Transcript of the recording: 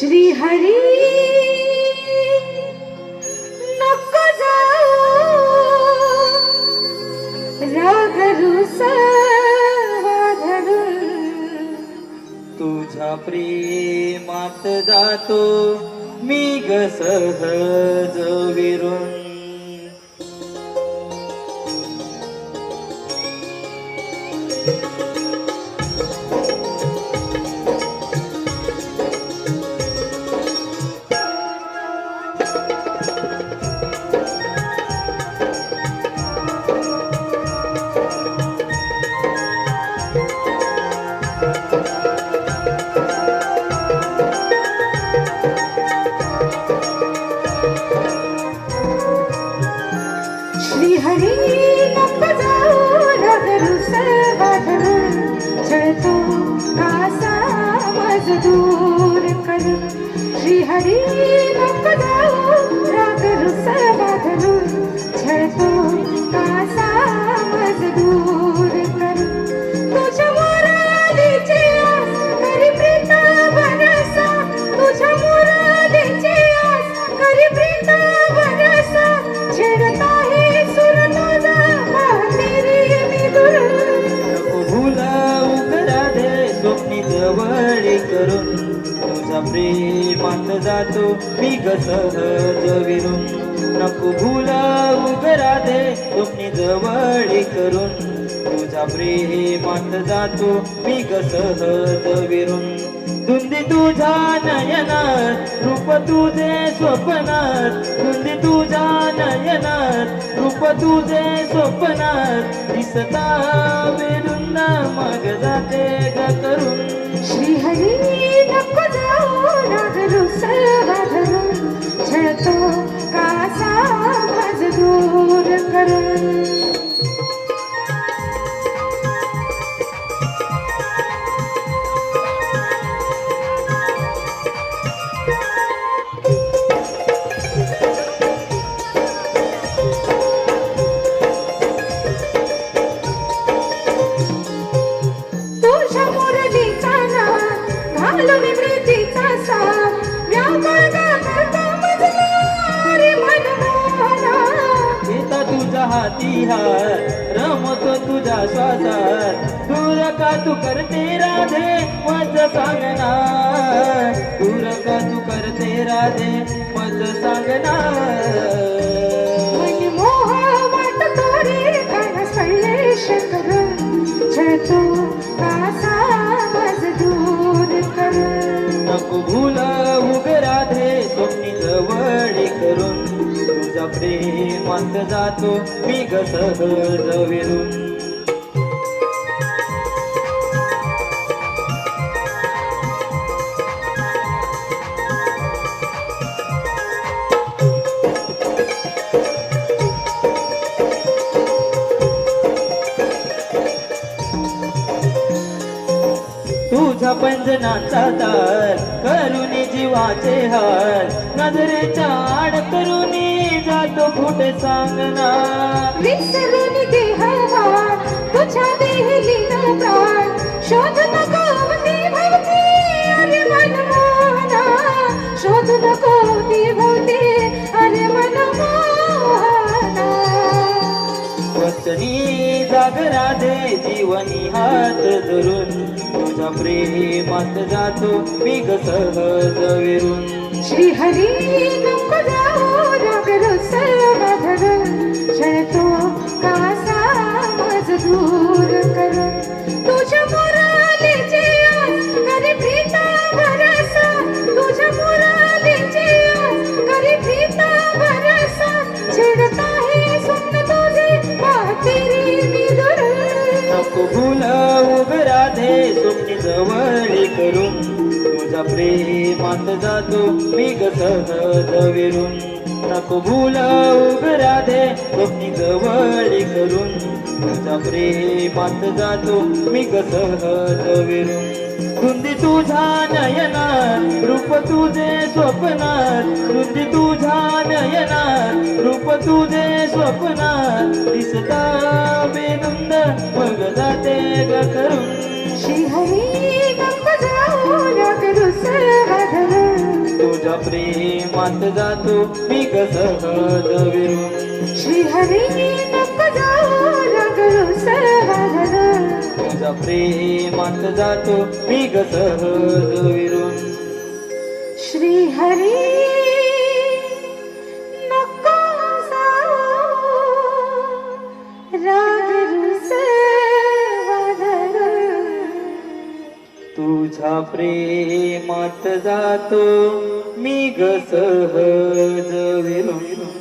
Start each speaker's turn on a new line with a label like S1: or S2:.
S1: श्री हरी नको जाऊ. राग
S2: तुझ्या प्रेमात जातो मी ग सहज विरून.
S1: श्री हरी नको जाऊ राग धरून छळतो कासा श्री हरी नको
S2: जातो. मी सहज विरून. नको भुलाऊ राधे तुम्ही जवळ करून. तुझा प्रेमात जातो. मी सहज विरून. धुंदी तुझा नयनात रूप तुझे स्वप्नात. धुंदी तुझा नयनात रूप तुझे स्वप्नात. दिसता वेरून मग जाते ग करून.
S1: श्री छळतो कासा तुझ्या
S2: हाती हार रमतो तुझ्या श्वासात दूर का तू करते राधे मज सांगणार? दूर का तू करते राधे मज सांगणार?
S1: मनमोह
S2: शांत जातो मी कसं सहज तुझा पंजनाचा दार करुणी जीवाचे हार. नजरेच्या आड करुणी जातो कुठे सांगणार
S1: विसरून देहवा तुझ्या देहलीन प्राण शोध नको ती भवती अरे मनमोहना. शोध नको ती भवती अरे मनमोहना.
S2: वचनी जागरा दे जीवनी हात धरून. तुझ्या प्रेमात जातो मी सहज विरून.
S1: श्री हरी फुल
S2: नको भूलवू ग राधे स्वप्नी जवळ करून. तुझा प्रेमात जातो मी ग सहज विरून. नको भूल ग राधे स्वप्नी जवळ करून. तुझा प्रेमात जातो मी ग सहज विरून. धुंदी तुझ्या नयनात रूप तुझे स्वप्नात. धुंदी तुझ्या नयनात रूप तुझे स्वप्नात. दिसता बेधुंद मग जाते ग करून
S1: श्री हरी धरून
S2: प्रेमात जातो मी ग सहज विरून प्रेमात जातो मी सहज विरून.
S1: श्री हरी
S2: तुझ्या प्रेमात जातो मी सहज विरून.